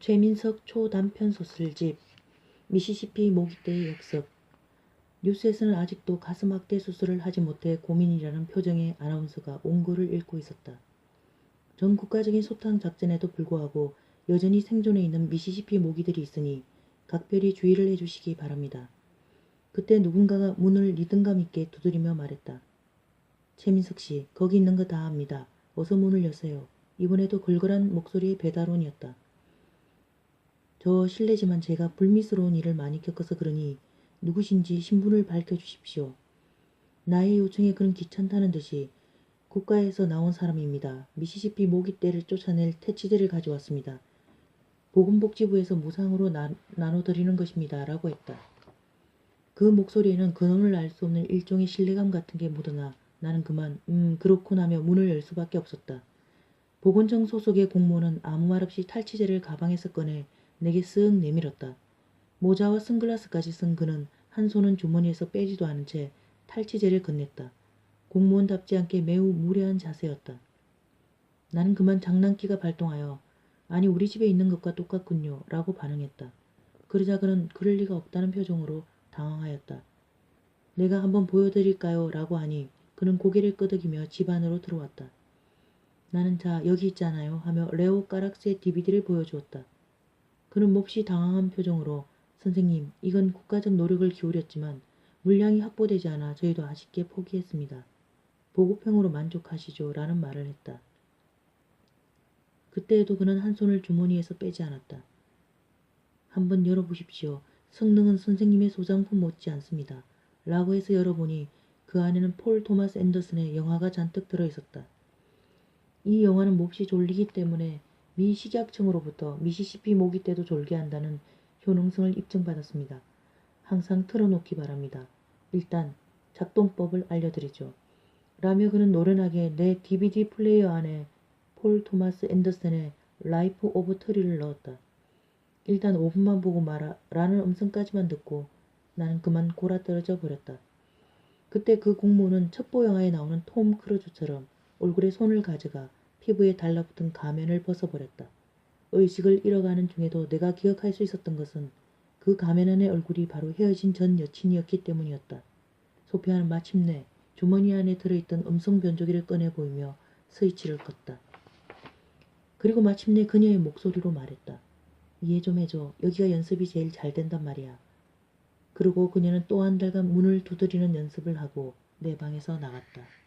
최민석 초단편 소설집 미시시피 모기떼의 역습 뉴스에서는 아직도 가슴 확대 수술을 하지 못해 고민이라는 표정의 아나운서가 원고를 읽고 있었다. 전 국가적인 소탕 작전에도 불구하고 여전히 생존해 있는 미시시피 모기들이 있으니 각별히 주의를 해주시기 바랍니다. 그때 누군가가 문을 리듬감 있게 두드리며 말했다. 최민석 씨, 거기 있는 거 다 압니다. 어서 문을 여세요. 이번에도 걸걸한 목소리의 배달원이었다. 저 실례지만 제가 불미스러운 일을 많이 겪어서 그러니 누구신지 신분을 밝혀주십시오. 나의 요청에 그런 귀찮다는 듯이 국가에서 나온 사람입니다. 미시시피 모기떼를 쫓아낼 퇴치제를 가져왔습니다. 보건복지부에서 무상으로 나, 나눠드리는 것입니다. 라고 했다. 그 목소리에는 근원을 알 수 없는 일종의 신뢰감 같은 게 묻어나 나는 그만 음 그렇구나며 문을 열 수밖에 없었다. 보건청 소속의 공무원은 아무 말 없이 탈취제를 가방에서 꺼내 내게 쓱 내밀었다. 모자와 선글라스까지 쓴 그는 한 손은 주머니에서 빼지도 않은 채 탈취제를 건넸다. 공무원답지 않게 매우 무례한 자세였다. 나는 그만 장난기가 발동하여 아니 우리 집에 있는 것과 똑같군요 라고 반응했다. 그러자 그는 그럴 리가 없다는 표정으로 당황하였다. 내가 한번 보여드릴까요? 라고 하니 그는 고개를 끄덕이며 집 안으로 들어왔다. 나는 자 여기 있잖아요 하며 레오 가락스의 DVD를 보여주었다. 그는 몹시 당황한 표정으로 선생님 이건 국가적 노력을 기울였지만 물량이 확보되지 않아 저희도 아쉽게 포기했습니다. 보고평으로 만족하시죠 라는 말을 했다. 그때에도 그는 한 손을 주머니에서 빼지 않았다. 한번 열어보십시오. 성능은 선생님의 소장품 못지 않습니다. 라고 해서 열어보니 그 안에는 폴 토마스 앤더슨의 영화가 잔뜩 들어있었다. 이 영화는 몹시 졸리기 때문에 미 식약청으로부터 미시시피 모기 때도 졸게 한다는 효능성을 입증받았습니다. 항상 틀어놓기 바랍니다. 일단 작동법을 알려드리죠. 라며 그는 노련하게 내 DVD 플레이어 안에 폴 토마스 앤더슨의 라이프 오브 트리를 넣었다. 일단 5분만 보고 말아 라는 음성까지만 듣고 나는 그만 골아떨어져 버렸다. 그때 그 공무원은 첩보 영화에 나오는 톰 크루즈처럼 얼굴에 손을 가져가 피부에 달라붙은 가면을 벗어버렸다. 의식을 잃어가는 중에도 내가 기억할 수 있었던 것은 그 가면 안의 얼굴이 바로 헤어진 전 여친이었기 때문이었다. 소피아는 마침내 주머니 안에 들어있던 음성 변조기를 꺼내 보이며 스위치를 껐다. 그리고 마침내 그녀의 목소리로 말했다. 이해 좀 해줘. 여기가 연습이 제일 잘 된단 말이야. 그리고 그녀는 또 한 달간 문을 두드리는 연습을 하고 내 방에서 나갔다.